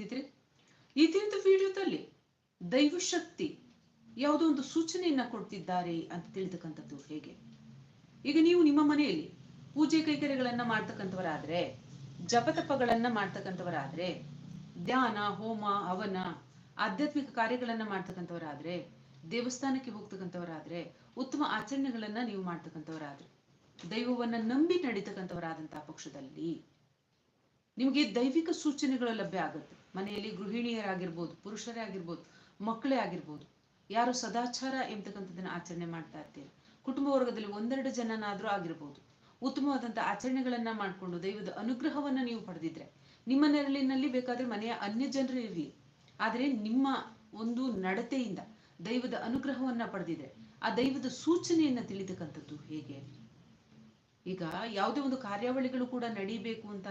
ಸ್ನೇಹಿತರೆ, ಈ ವಿಡಿಯೋದಲ್ಲಿ ದೈವಶಕ್ತಿ ಯಾವುದೋ ಒಂದು ಸೂಚನೆಯನ್ನ ಕೊಡ್ತಿದ್ದಾರೆ ಅಂತ ತಿಳಿತಕ್ಕಂಥದ್ದು ಹೇಗೆ? ಈಗ ನೀವು ನಿಮ್ಮ ಮನೆಯಲ್ಲಿ ಪೂಜೆ ಕೈಕರ್ಯಗಳನ್ನ ಮಾಡ್ತಕ್ಕಂಥವರಾದ್ರೆ, ಜಪತಪಗಳನ್ನ ಮಾಡ್ತಕ್ಕಂಥವರಾದ್ರೆ, ಧ್ಯಾನ, ಹೋಮ, ಹವನ, ಆಧ್ಯಾತ್ಮಿಕ ಕಾರ್ಯಗಳನ್ನ ಮಾಡ್ತಕ್ಕಂಥವರಾದ್ರೆ, ದೇವಸ್ಥಾನಕ್ಕೆ ಹೋಗ್ತಕ್ಕಂಥವರಾದ್ರೆ, ಉತ್ತಮ ಆಚರಣೆಗಳನ್ನ ನೀವು ಮಾಡ್ತಕ್ಕಂಥವರಾದ್ರೆ, ದೈವವನ್ನ ನಂಬಿ ನಡೀತಕ್ಕಂಥವರಾದಂತಹ ಪಕ್ಷದಲ್ಲಿ ನಿಮಗೆ ದೈವಿಕ ಸೂಚನೆಗಳು ಲಭ್ಯ ಆಗುತ್ತೆ. ಮನೆಯಲ್ಲಿ ಗೃಹಿಣಿಯರಾಗಿರ್ಬೋದು, ಪುರುಷರೇ ಆಗಿರ್ಬೋದು, ಮಕ್ಕಳೇ ಆಗಿರ್ಬೋದು. ಯಾರು ಸದಾಚಾರ ಎಂಬತಕ್ಕಂಥದ್ದನ್ನು ಆಚರಣೆ ಮಾಡ್ತಾ ಇರ್ತೀರಿ. ಕುಟುಂಬ ವರ್ಗದಲ್ಲಿ ಒಂದೆರಡು ಜನನಾದ್ರೂ ಆಗಿರ್ಬೋದು. ಉತ್ತಮವಾದಂತ ಆಚರಣೆಗಳನ್ನ ಮಾಡಿಕೊಂಡು ದೈವದ ಅನುಗ್ರಹವನ್ನ ನೀವು ಪಡೆದಿದ್ರೆ ನಿಮ್ಮ ನೆರಳಿನಲ್ಲಿ ಬೇಕಾದ್ರೆ ಮನೆಯ ಅನ್ಯ ಜನರು ಇರಲಿ. ಆದ್ರೆ ನಿಮ್ಮ ಒಂದು ನಡತೆಯಿಂದ ದೈವದ ಅನುಗ್ರಹವನ್ನ ಪಡೆದಿದ್ರೆ ಆ ದೈವದ ಸೂಚನೆಯನ್ನ ತಿಳಿತಕ್ಕಂಥದ್ದು ಹೇಗೆ? ಈಗ ಯಾವುದೇ ಒಂದು ಕಾರ್ಯಾವಳಿಗಳು ಕೂಡ ನಡೀಬೇಕು ಅಂತ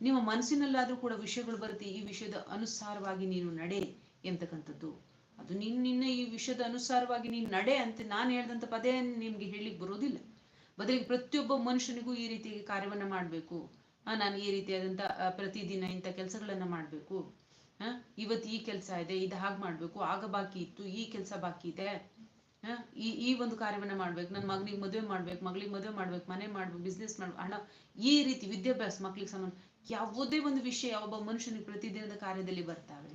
ನಿಮ್ಮ ಮನಸ್ಸಿನಲ್ಲಾದ್ರೂ ಕೂಡ ವಿಷಯಗಳು ಬರುತ್ತೆ ಈ ವಿಷಯದ ಅನುಸಾರವಾಗಿ ನೀನು ನಡೆ ಎಂತಕ್ಕಂಥದ್ದು. ಅದು ನಿನ್ ನಿನ್ನ ಈ ವಿಷಯದ ಅನುಸಾರವಾಗಿ ನೀನು ನಡೆ ಅಂತ ನಾನು ಹೇಳ್ದಂತ ಪದೇ ನಿಮ್ಗೆ ಹೇಳಲಿಕ್ಕೆ ಬರೋದಿಲ್ಲ. ಬದಲಿಗೆ ಪ್ರತಿಯೊಬ್ಬ ಮನುಷ್ಯನಿಗೂ ಈ ರೀತಿಯಾಗಿ ಕಾರ್ಯವನ್ನ ಮಾಡ್ಬೇಕು. ನಾನು ಈ ರೀತಿಯಾದಂತ ಆ, ಪ್ರತಿದಿನ ಇಂಥ ಕೆಲಸಗಳನ್ನು ಮಾಡ್ಬೇಕು. ಹ ಇವತ್ತು ಈ ಕೆಲಸ ಇದೆ ಇದು ಹಾಗೆ ಮಾಡ್ಬೇಕು ಆಗ ಬಾಕಿ ಇತ್ತು ಈ ಕೆಲಸ ಬಾಕಿ ಇದೆ. ಈ ಈ ಒಂದು ಕಾರ್ಯವನ್ನ ಮಾಡ್ಬೇಕು ನನ್ನ ಮಗನಿಗೆ ಮದುವೆ ಮಾಡ್ಬೇಕು ಮಗಳಿಗೆ ಮದುವೆ ಮಾಡ್ಬೇಕು ಮನೆ ಮಾಡ್ಬೇಕು ಬಿಸ್ನೆಸ್ ಮಾಡ್ಬೇಕು ಹಣ ಈ ರೀತಿ ವಿದ್ಯಾಭ್ಯಾಸ ಮಕ್ಳಿಗೆ ಸಂಬಂಧ ಯಾವುದೇ ಒಂದು ವಿಷಯ ಒಬ್ಬ ಮನುಷ್ಯನಿಗೆ ಪ್ರತಿದಿನದ ಕಾರ್ಯದಲ್ಲಿ ಬರ್ತಾವೆ.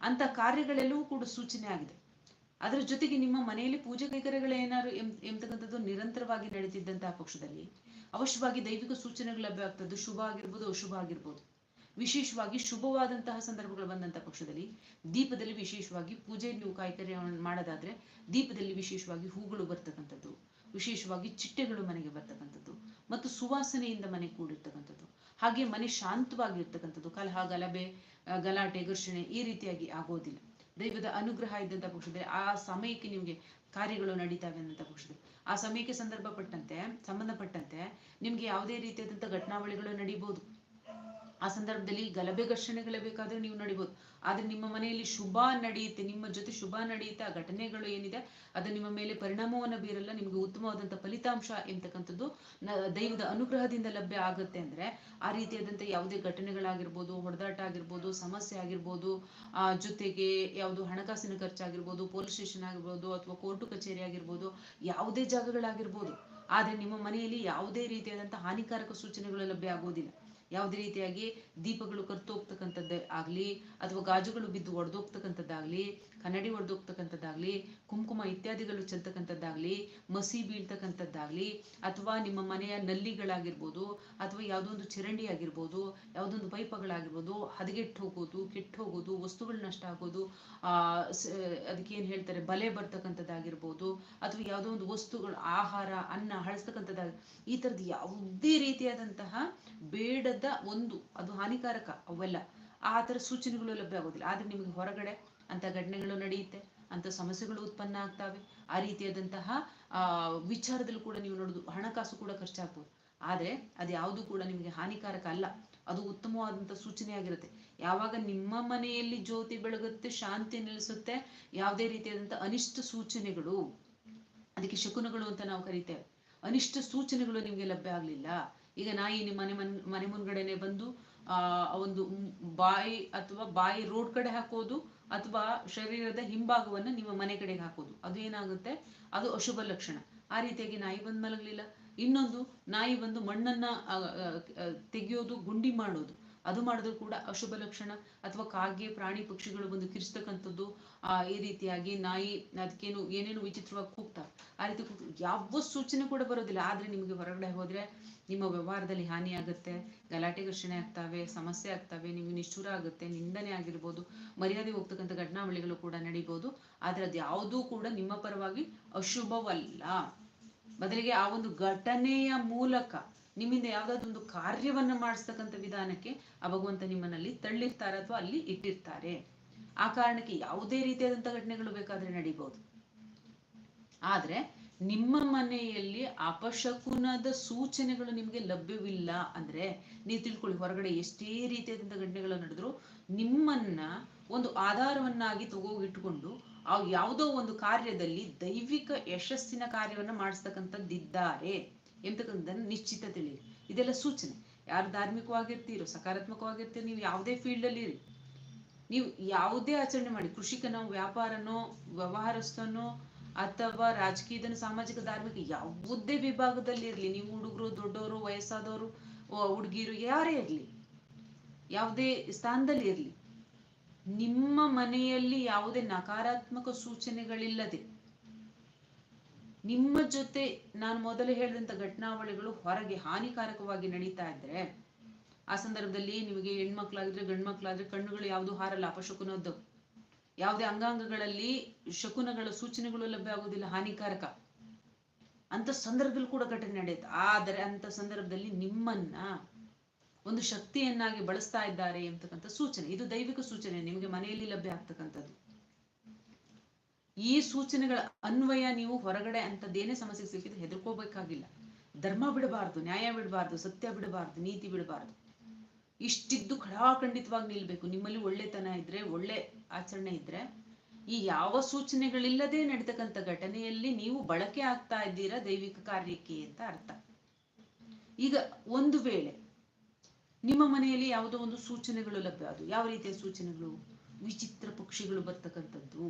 ಅಂತ ಕಾರ್ಯಗಳೆಲ್ಲವೂ ಕೂಡ ಸೂಚನೆ ಆಗಿದೆ. ಅದರ ಜೊತೆಗೆ ನಿಮ್ಮ ಮನೆಯಲ್ಲಿ ಪೂಜೆ ಕೈಕರ್ಯಗಳು ಏನಾದ್ರು ಎಂ, ಎಂತಕ್ಕಂಥದ್ದು ನಿರಂತರವಾಗಿ ನಡೀತಿದ್ದಂತಹ ಪಕ್ಷದಲ್ಲಿ ಅವಶ್ಯವಾಗಿ ದೈವಿಕ ಸೂಚನೆಗಳು ಲಭ್ಯ ಆಗ್ತದ್ದು ಶುಭ ಆಗಿರ್ಬೋದು, ಅಶುಭ ಆಗಿರ್ಬೋದು. ವಿಶೇಷವಾಗಿ ಶುಭವಾದಂತಹ ಸಂದರ್ಭಗಳು ಬಂದಂತಹ ಪಕ್ಷದಲ್ಲಿ ದೀಪದಲ್ಲಿ ವಿಶೇಷವಾಗಿ ಪೂಜೆ ನೀವು ಕಾಯ್ಕರ್ಯ ಮಾಡೋದಾದ್ರೆ ದೀಪದಲ್ಲಿ ವಿಶೇಷವಾಗಿ ಹೂಗಳು ಬರ್ತಕ್ಕಂಥದ್ದು, ವಿಶೇಷವಾಗಿ ಚಿಟ್ಟೆಗಳು ಮನೆಗೆ ಬರ್ತಕ್ಕಂಥದ್ದು ಮತ್ತು ಸುವಾಸನೆಯಿಂದ ಮನೆ ಕೂಡಿರ್ತಕ್ಕಂಥದ್ದು. ಹಾಗೆ ಮನೆ ಶಾಂತವಾಗಿರ್ತಕ್ಕಂಥದ್ದು. ಕಲಹ ಗಲಭೆ ಗಲಾಟೆ, ಘರ್ಷಣೆ ಈ ರೀತಿಯಾಗಿ ಆಗೋದಿಲ್ಲ. ದೈವದ ಅನುಗ್ರಹ ಇದ್ದಂಥ ಪಕ್ಷದಲ್ಲಿ ಆ ಸಮಯಕ್ಕೆ ನಿಮಗೆ ಕಾರ್ಯಗಳು ನಡೀತಾವೆ ಅನ್ನಂಥ ಪಕ್ಷದಲ್ಲಿ. ಆ ಸಮಯಕ್ಕೆ ಸಂದರ್ಭಪಟ್ಟಂತೆ, ಸಂಬಂಧಪಟ್ಟಂತೆ ನಿಮ್ಗೆ ಯಾವುದೇ ರೀತಿಯಾದಂಥ ಘಟನಾವಳಿಗಳು ನಡೀಬಹುದು ಆ ಸಂದರ್ಭದಲ್ಲಿ ಗಲಭೆ, ಘರ್ಷಣೆಗಳೇ ಬೇಕಾದ್ರೆ ನೀವು ನಡಿಬಹುದು ಆದ್ರೆ ನಿಮ್ಮ ಮನೆಯಲ್ಲಿ ಶುಭ ನಡೆಯುತ್ತೆ, ನಿಮ್ಮ ಜೊತೆ ಶುಭ ನಡೆಯುತ್ತೆ, ಆ ಘಟನೆಗಳು ಏನಿದೆ, ಅದು ನಿಮ್ಮ ಮೇಲೆ ಪರಿಣಾಮವನ್ನ ಬೀರಲ್ಲ, ನಿಮಗೆ ಉತ್ತಮವಾದಂತ ಫಲಿತಾಂಶ ಎಂತಕ್ಕಂಥದ್ದು ದೈವದ ಅನುಗ್ರಹದಿಂದ ಲಭ್ಯ ಆಗುತ್ತೆ ಅಂದ್ರೆ ಆ ರೀತಿಯಾದಂತ ಯಾವುದೇ ಘಟನೆಗಳಾಗಿರ್ಬೋದು, ಹೊಡೆದಾಟ ಆಗಿರ್ಬೋದು, ಸಮಸ್ಯೆ ಆಗಿರ್ಬೋದು, ಆ ಜೊತೆಗೆ ಯಾವುದು ಹಣಕಾಸಿನ ಖರ್ಚಾಗಿರ್ಬೋದು, ಪೊಲೀಸ್ ಸ್ಟೇಷನ್ ಆಗಿರ್ಬೋದು ಅಥವಾ ಕೋರ್ಟು ಕಚೇರಿ ಆಗಿರ್ಬೋದು, ಯಾವುದೇ ಜಾಗಗಳಾಗಿರ್ಬೋದು, ಆದ್ರೆ ನಿಮ್ಮ ಮನೆಯಲ್ಲಿ ಯಾವುದೇ ರೀತಿಯಾದಂತಹ ಹಾನಿಕಾರಕ ಸೂಚನೆಗಳು ಲಭ್ಯ ಆಗೋದಿಲ್ಲ. ಯಾವುದೇ ರೀತಿಯಾಗಿ ದೀಪಗಳು ಕರ್ತು ಹೋಗ್ತಕ್ಕಂಥದ್ದೇ ಆಗಲಿ, ಅಥವಾ ಗಾಜುಗಳು ಬಿದ್ದು ಒಡೆದೋಗ್ತಕ್ಕಂಥದ್ದಾಗ್ಲಿ, ಕನ್ನಡಿ ಒಡೆದೋಗ್ತಕ್ಕಂಥದ್ದಾಗಲಿ, ಕುಂಕುಮ ಇತ್ಯಾದಿಗಳು ಚೆಲ್ತಕ್ಕಂಥದ್ದಾಗಲಿ, ಮಸಿ ಬೀಳ್ತಕ್ಕಂಥದ್ದಾಗಲಿ, ಅಥವಾ ನಿಮ್ಮ ಮನೆಯ ನಲ್ಲಿಗಳಾಗಿರ್ಬೋದು, ಅಥವಾ ಯಾವುದೋ ಒಂದು ಚರಂಡಿ ಆಗಿರ್ಬೋದು ಯಾವುದೊಂದು ಪೈಪಗಳಾಗಿರ್ಬೋದು, ಹದಗೆಟ್ಟು ಹೋಗೋದು, ಕೆಟ್ಟು ಹೋಗೋದು, ವಸ್ತುಗಳು ನಷ್ಟ ಆಗೋದು ಅದಕ್ಕೆ ಏನು ಹೇಳ್ತಾರೆ, ಬಲೆ ಬರ್ತಕ್ಕಂಥದ್ದಾಗಿರ್ಬೋದು, ಅಥವಾ ಯಾವುದೋ ಒಂದು ವಸ್ತುಗಳು, ಆಹಾರ, ಅನ್ನ, ಹಳಸ್ತಕ್ಕಂಥದ್ದಾಗಿ, ಈ ಥರದ್ದು ಯಾವುದೇ ರೀತಿಯಾದಂತಹ ಬೇಡದ ಒಂದು, ಅದು ಹಾನಿಕಾರಕ ಅವೆಲ್ಲ. ಆ ಥರ ಸೂಚನೆಗಳು ಲಭ್ಯ ಆಗೋದಿಲ್ಲ. ಆದ್ರೆ ನಿಮಗೆ ಹೊರಗಡೆ ಅಂತ ಘಟನೆಗಳು ನಡೆಯುತ್ತೆ ಅಂತ ಸಮಸ್ಯೆಗಳು ಉತ್ಪನ್ನ ಆಗ್ತವೆ. ಆ ರೀತಿಯಾದಂತಹ ವಿಚಾರದಲ್ಲೂ ಕೂಡ ನೀವು ನೋಡೋದು, ಹಣಕಾಸು ಕೂಡ ಖರ್ಚಾಗ್ಬೋದು. ಆದ್ರೆ ಅದು ಯಾವುದು ಕೂಡ ನಿಮಗೆ ಹಾನಿಕಾರಕ ಅಲ್ಲ. ಅದು ಉತ್ತಮವಾದಂಥ ಸೂಚನೆ ಆಗಿರುತ್ತೆ. ಯಾವಾಗ ನಿಮ್ಮ ಮನೆಯಲ್ಲಿ ಜ್ಯೋತಿ ಬೆಳಗುತ್ತೆ, ಶಾಂತಿ ನೆಲೆಸುತ್ತೆ, ಯಾವುದೇ ರೀತಿಯಾದಂಥ ಅನಿಷ್ಟ ಸೂಚನೆಗಳು, ಅದಕ್ಕೆ ಶಕುನಗಳು ಅಂತ ನಾವು ಕರಿತೇವೆ. ಅನಿಷ್ಟ ಸೂಚನೆಗಳು ನಿಮಗೆ ಲಭ್ಯ ಆಗ್ಲಿಲ್ಲ ಈಗ ನಾಯಿ ನಿಮ್ಮ ಮನೆ ಮನ್, ಮನೆ ಮುಂದ್ಗಡೆನೆ ಬಂದು, ಆ ಒಂದು ಬಾಯಿ ಅಥವಾ ಬಾಯಿ ರೋಡ್ ಕಡೆ ಹಾಕೋದು ಅಥವಾ ಶರೀರದ ಹಿಂಭಾಗವನ್ನ ನಿಮ್ಮ ಮನೆ ಕಡೆಗೆ ಹಾಕೋದು. ಅದು ಏನಾಗುತ್ತೆ? ಅದು ಅಶುಭ ಲಕ್ಷಣ. ಆ ರೀತಿಯಾಗಿ ನಾಯಿ ಬಂದ್ ಮಲಗಲಿಲ್ಲ. ಇನ್ನೊಂದು, ನಾಯಿ ಬಂದು ಮಣ್ಣನ್ನ ತೆಗೆಯೋದು, ಗುಂಡಿ ಮಾಡೋದು. ಅದು ಮಾಡಿದ್ರು ಕೂಡ ಅಶುಭ ಲಕ್ಷಣ. ಅಥವಾ ಕಾಗೆ, ಪ್ರಾಣಿ ಪಕ್ಷಿಗಳು ಬಂದು ಕಿರಿಸ್ತಕ್ಕಂಥದ್ದು ಆ, ಈ ರೀತಿಯಾಗಿ ನಾಯಿ ಅದಕ್ಕೇನು, ಏನೇನು ವಿಚಿತ್ರವಾಗಿ ಕೂಗ್ತಾರೆ ಆ ರೀತಿ ಯಾವ ಸೂಚನೆ ಕೂಡ ಬರೋದಿಲ್ಲ. ಆದ್ರೆ ನಿಮಗೆ ಹೊರಗಡೆ ಹೋದ್ರೆ ನಿಮ್ಮ ವ್ಯವಹಾರದಲ್ಲಿ ಹಾನಿ ಆಗುತ್ತೆ ಗಲಾಟೆ ಘರ್ಷಣೆ ಆಗ್ತವೆ, ಸಮಸ್ಯೆ ಆಗ್ತವೆ ನಿಮ್ಗೆ ನಿಷ್ಠುರ ಆಗುತ್ತೆ, ನಿಂದನೆ ಆಗಿರ್ಬೋದು, ಮರ್ಯಾದೆ ಹೋಗ್ತಕ್ಕಂಥ ಘಟನಾವಳಿಗಳು ಕೂಡ ನಡೀಬಹುದು ಆದ್ರೆ ಅದ್ಯಾವುದೂ ಕೂಡ ನಿಮ್ಮ ಪರವಾಗಿ ಅಶುಭವಲ್ಲ. ಬದಲಿಗೆ ಆ ಒಂದು ಘಟನೆಯ ಮೂಲಕ ನಿಮ್ಮಿಂದ ಯಾವ್ದಾದ್ರು ಒಂದು ಕಾರ್ಯವನ್ನ ಮಾಡಿಸ್ತಕ್ಕಂಥ ವಿಧಾನಕ್ಕೆ ಆ ಭಗವಂತ ನಿಮ್ಮನಲ್ಲಿ ತಳ್ಳಿರ್ತಾರೆ ಅಥವಾ ಅಲ್ಲಿ ಇಟ್ಟಿರ್ತಾರೆ. ಆ ಕಾರಣಕ್ಕೆ ಯಾವುದೇ ರೀತಿಯಾದಂಥ ಘಟನೆಗಳು ಬೇಕಾದ್ರೆ ನಡೀಬಹುದು ಆದ್ರೆ ನಿಮ್ಮ ಮನೆಯಲ್ಲಿ ಅಪಶಕುನದ ಸೂಚನೆಗಳು ನಿಮಗೆ ಲಭ್ಯವಿಲ್ಲ ಅಂದ್ರೆ ನೀವು ತಿಳ್ಕೊಳ್ಳಿ, ಹೊರಗಡೆ ಎಷ್ಟೇ ರೀತಿಯಾದಂಥ ಘಟನೆಗಳು ನಡೆದ್ರು ನಿಮ್ಮನ್ನ ಒಂದು ಆಧಾರವನ್ನಾಗಿ ತಗೋಗಿಟ್ಕೊಂಡು ಆ ಯಾವುದೋ ಒಂದು ಕಾರ್ಯದಲ್ಲಿ ದೈವಿಕ ಯಶಸ್ಸಿನ ಕಾರ್ಯವನ್ನ ಮಾಡಿಸ್ತಕ್ಕಂಥದ್ದಿದ್ದಾರೆ ಎಂತಕ್ಕಂಥದ್ದನ್ನು ನಿಶ್ಚಿತ ತಿಳಿಯಿರಿ ಇದೆಲ್ಲ ಸೂಚನೆ. ಯಾರು ಧಾರ್ಮಿಕವಾಗಿರ್ತೀರೋ, ಸಕಾರಾತ್ಮಕವಾಗಿರ್ತೀರೋ, ನೀವು ಯಾವುದೇ ಫೀಲ್ಡ್ ಅಲ್ಲಿ ಇರಿ. ನೀವು ಯಾವುದೇ ಆಚರಣೆ ಮಾಡಿ, ಕೃಷಿಕನೋ, ವ್ಯಾಪಾರನೋ, ವ್ಯವಹಾರಸ್ಥನೋ ಅಥವಾ ರಾಜಕೀಯದನ್ನು ಸಾಮಾಜಿಕ ಧಾರ್ಮಿಕ ಯಾವುದೇ ವಿಭಾಗದಲ್ಲಿ ಇರಲಿ, ನೀವು ಹುಡುಗರು, ದೊಡ್ಡವರು, ವಯಸ್ಸಾದವರು ಹುಡುಗಿರು ಯಾರೇ ಇರಲಿ, ಯಾವುದೇ ಸ್ಥಾನದಲ್ಲಿ ಇರಲಿ, ನಿಮ್ಮ ಮನೆಯಲ್ಲಿ ಯಾವುದೇ ನಕಾರಾತ್ಮಕ ಸೂಚನೆಗಳಿಲ್ಲದೆ, ನಿಮ್ಮ ಜೊತೆ ನಾನು ಮೊದಲು ಹೇಳಿದಂತ ಘಟನಾವಳಿಗಳು ಹೊರಗೆ ಹಾನಿಕಾರಕವಾಗಿ ನಡೀತಾ ಇದ್ರೆ, ಆ ಸಂದರ್ಭದಲ್ಲಿ ನಿಮಗೆ ಹೆಣ್ಮಕ್ಳಾಗಿದ್ರೆ ಗಂಡ್ಮಕ್ಳಾದ್ರೆ ಕಣ್ಣುಗಳು ಯಾವುದು ಹಾರಲ್ಲ ಅಪಶಕುನದ್ದು ಯಾವುದೇ ಅಂಗಾಂಗಗಳಲ್ಲಿ ಶಕುನಗಳ ಸೂಚನೆಗಳು ಲಭ್ಯ ಆಗುವುದಿಲ್ಲ, ಹಾನಿಕಾರಕ. ಅಂತ ಸಂದರ್ಭದಲ್ಲಿ ಕೂಡ ಘಟನೆ ನಡೆಯುತ್ತೆ. ಆದರೆ ಅಂತ ಸಂದರ್ಭದಲ್ಲಿ ನಿಮ್ಮನ್ನ ಒಂದು ಶಕ್ತಿಯನ್ನಾಗಿ ಬಳಸ್ತಾ ಇದ್ದಾರೆ ಎಂತಕ್ಕಂಥ ಸೂಚನೆ. ಇದು ದೈವಿಕ ಸೂಚನೆ, ನಿಮಗೆ ಮನೆಯಲ್ಲಿ ಲಭ್ಯ ಆಗ್ತಕ್ಕಂಥದ್ದು. ಈ ಸೂಚನೆಗಳ ಅನ್ವಯ ನೀವು ಹೊರಗಡೆ ಅಂತದ್ದೇನೇ ಸಮಸ್ಯೆ ಸಿಕ್ಕಿದ್ರೆ ಹೆದರ್ಕೋಬೇಕಾಗಿಲ್ಲ. ಧರ್ಮ ಬಿಡಬಾರ್ದು, ನ್ಯಾಯ ಬಿಡಬಾರ್ದು, ಸತ್ಯ ಬಿಡಬಾರ್ದು, ನೀತಿ ಬಿಡಬಾರ್ದು. ಇಷ್ಟಿದ್ದು ಖಡಾಖಂಡಿತವಾಗಿ ನಿಲ್ಬೇಕು. ನಿಮ್ಮಲ್ಲಿ ಒಳ್ಳೆತನ ಇದ್ರೆ, ಒಳ್ಳೆ ಆಚರಣೆ ಇದ್ರೆ, ಈ ಯಾವ ಸೂಚನೆಗಳಿಲ್ಲದೆ ನಡೀತಕ್ಕಂಥ ಘಟನೆಯಲ್ಲಿ ನೀವು ಬಳಕೆ ಆಗ್ತಾ ಇದ್ದೀರಾ ದೈವಿಕ ಕಾರ್ಯಕ್ಕೆ ಅಂತ ಅರ್ಥ. ಈಗ ಒಂದು ವೇಳೆ ನಿಮ್ಮ ಮನೆಯಲ್ಲಿ ಯಾವುದೋ ಒಂದು ಸೂಚನೆಗಳು ಲಭ್ಯ, ಅದು ಯಾವ ರೀತಿಯ ಸೂಚನೆಗಳು? ವಿಚಿತ್ರ ಪಕ್ಷಿಗಳು ಬರ್ತಕ್ಕಂಥದ್ದು,